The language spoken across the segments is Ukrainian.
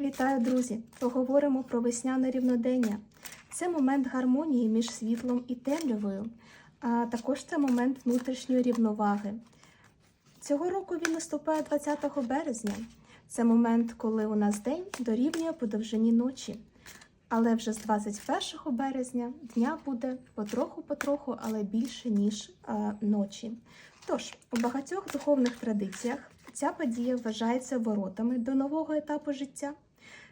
Вітаю, друзі! Поговоримо про весняне рівнодення. Це момент гармонії між світлом і темрявою, а також це момент внутрішньої рівноваги. Цього року він наступає 20 березня. Це момент, коли у нас день дорівнює по довжині ночі. Але вже з 21 березня дня буде потроху-потроху, але більше, ніж а, ночі. Тож, у багатьох духовних традиціях ця подія вважається воротами до нового етапу життя.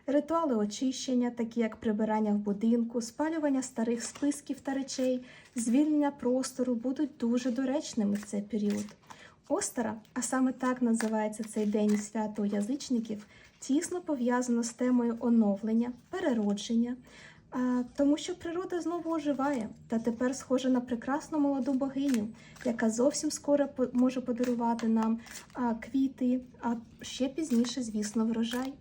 Ритуали очищення, такі як прибирання в будинку, спалювання старих списків та речей, звільнення простору, будуть дуже доречними в цей період. Остара, а саме так називається цей день свято язичників, тісно пов'язано з темою оновлення, переродження, тому що природа знову оживає та тепер схожа на прекрасну молоду богиню, яка зовсім скоро може подарувати нам квіти, а ще пізніше, звісно, врожай.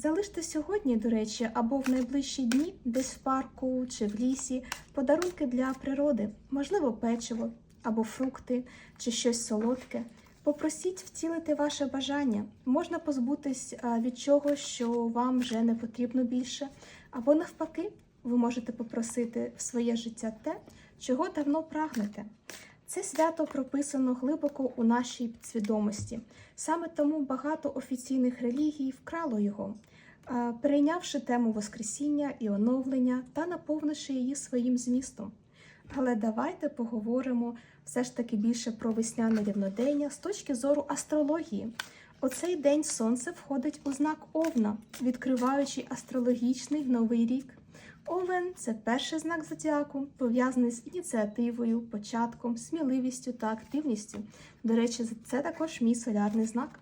Залиште сьогодні, до речі, або в найближчі дні, десь в парку чи в лісі, подарунки для природи, можливо, печиво або фрукти чи щось солодке. Попросіть втілити ваше бажання. Можна позбутись від чого, що вам вже не потрібно більше, або навпаки, ви можете попросити в своє життя те, чого давно прагнете. Це свято прописано глибоко у нашій підсвідомості. Саме тому багато офіційних релігій вкрало його, перейнявши тему Воскресіння і оновлення та наповнивши її своїм змістом. Але давайте поговоримо все ж таки більше про весняне рівнодення з точки зору астрології. У цей день сонце входить у знак Овна, відкриваючи астрологічний новий рік. Овен це перший знак зодіаку, пов'язаний з ініціативою, початком, сміливістю та активністю. До речі, це також мій солярний знак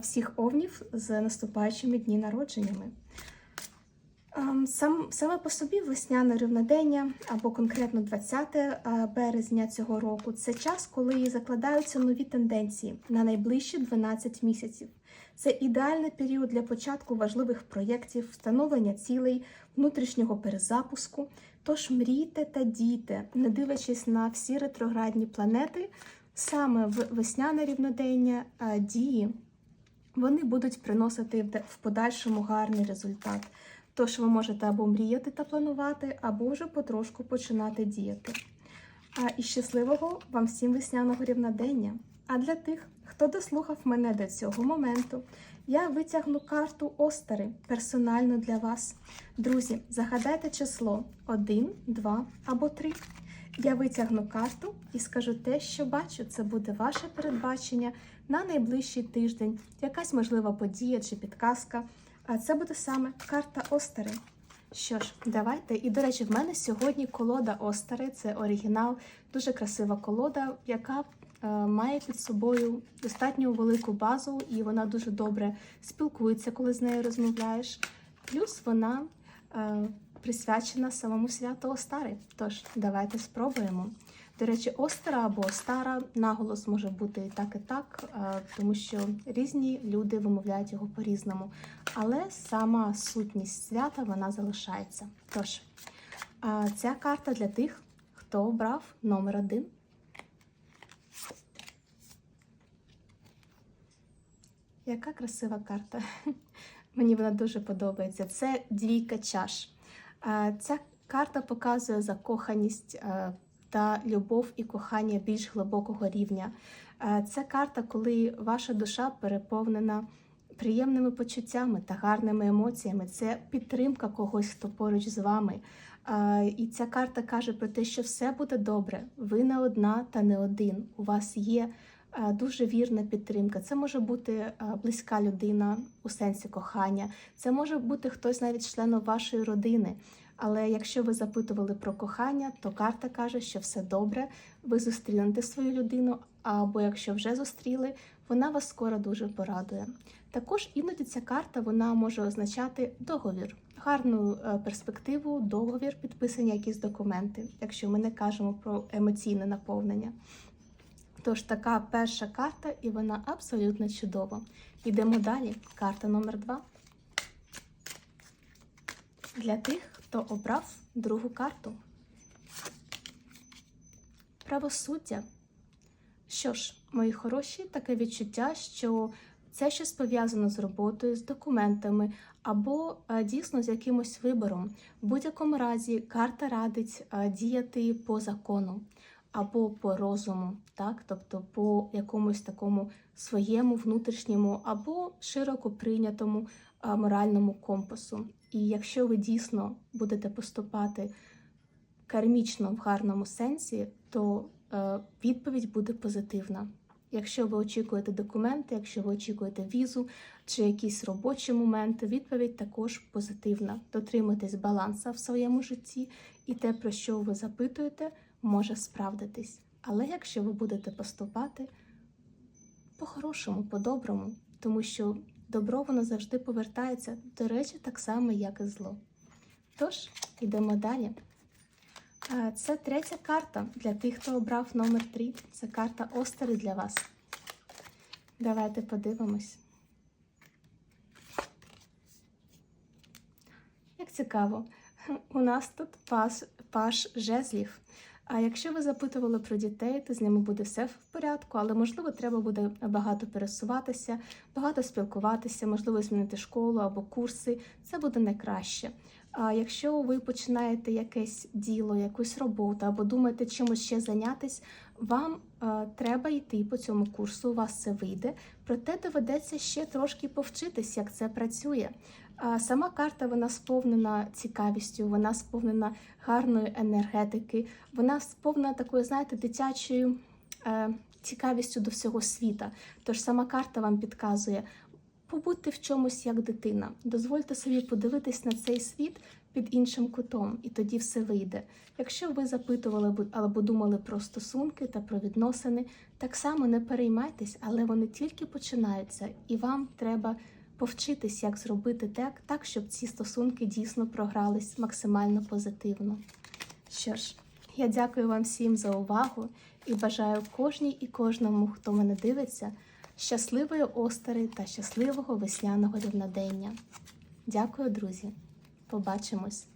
всіх овнів з наступаючими дні народженнями. Ем, Сам, саме по собі весняне рівнодення або конкретно 20 е, березня цього року це час, коли закладаються нові тенденції на найближчі 12 місяців. Це ідеальний період для початку важливих проєктів, встановлення цілей, внутрішнього перезапуску. Тож мрійте та дійте, не дивлячись на всі ретроградні планети, саме в весняне рівнодення дії вони будуть приносити в подальшому гарний результат. Тож ви можете або мріяти та планувати, або вже потрошку починати діяти. А і щасливого вам всім весняного рівнодення. А для тих, хто дослухав мене до цього моменту, я витягну карту Остари персонально для вас. Друзі, загадайте число 1, 2 або 3. Я витягну карту і скажу те, що бачу. Це буде ваше передбачення на найближчий тиждень, якась можлива подія чи підказка. А це буде саме карта Остари. Що ж, давайте. І, до речі, в мене сьогодні колода Остари, це оригінал, дуже красива колода, яка має під собою достатньо велику базу, і вона дуже добре спілкується, коли з нею розмовляєш. Плюс вона е, присвячена самому святу Остари. Тож, давайте спробуємо. До речі, Остара або Остара наголос може бути і так, і так, е, тому що різні люди вимовляють його по-різному. Але сама сутність свята вона залишається. Тож, е, ця карта для тих, хто обрав номер один. Яка красива карта. Мені вона дуже подобається. Це двійка чаш. Ця карта показує закоханість та любов і кохання більш глибокого рівня. Це карта, коли ваша душа переповнена приємними почуттями та гарними емоціями. Це підтримка когось, хто поруч з вами. І ця карта каже про те, що все буде добре. Ви не одна та не один. У вас є дуже вірна підтримка. Це може бути е, близька людина у сенсі кохання. Це може бути хтось навіть з членів вашої родини. Але якщо ви запитували про кохання, то карта каже, що все добре, ви зустрінете свою людину, або якщо вже зустріли, вона вас скоро дуже порадує. Також іноді ця карта вона може означати договір, гарну е, перспективу, договір, підписані якісь документи, якщо ми не кажемо про емоційне наповнення. Тож така перша карта, і вона абсолютно чудова. Йдемо далі. Карта номер два. Для тих, хто обрав другу карту. Правосуддя. Що ж, мої хороші, таке відчуття, що Це щось пов'язано з роботою, з документами або е, дійсно з якимось вибором. В будь-якому разі карта радить е, діяти по закону або по розуму, так? тобто по якомусь такому своєму внутрішньому або широко прийнятому моральному компасу. І якщо ви дійсно будете поступати кармічно в гарному сенсі, то е, відповідь буде позитивна. Якщо ви очікуєте документи, якщо ви очікуєте візу чи якісь робочі моменти, відповідь також позитивна. Дотримуйтесь баланса в своєму житті, і те, про що ви запитуєте, може справдитись. Але якщо ви будете поступати по-хорошому, по-доброму, тому що добро воно завжди повертається, до речі, так само, як і зло. Тож, йдемо далі. Це третя карта для тих, хто обрав номер 3. Це карта Остери для вас. Давайте подивимось. Як цікаво, у нас тут паш, паш жезлів. А якщо ви запитували про дітей, то з ними буде все в порядку, але можливо треба буде багато пересуватися, багато спілкуватися, можливо, змінити школу або курси. Це буде найкраще. А якщо ви починаєте якесь діло, якусь роботу або думаєте чимось ще зайнятись, вам е, треба йти по цьому курсу, у вас це вийде. Проте доведеться ще трошки повчитись, як це працює. Сама карта вона сповнена цікавістю, вона сповнена гарної енергетики, вона сповнена такою, знаєте, дитячою е, цікавістю до всього світа. Тож сама карта вам підказує. Побудьте в чомусь як дитина, дозвольте собі подивитись на цей світ під іншим кутом, і тоді все вийде. Якщо ви запитували або думали про стосунки та про відносини, так само не переймайтесь, але вони тільки починаються, і вам треба повчитись, як зробити так, так, щоб ці стосунки дійсно програлись максимально позитивно. Що ж, я дякую вам всім за увагу і бажаю кожній і кожному, хто мене дивиться, щасливої остери та щасливого весняного рівнодення. Дякую, друзі. Побачимось!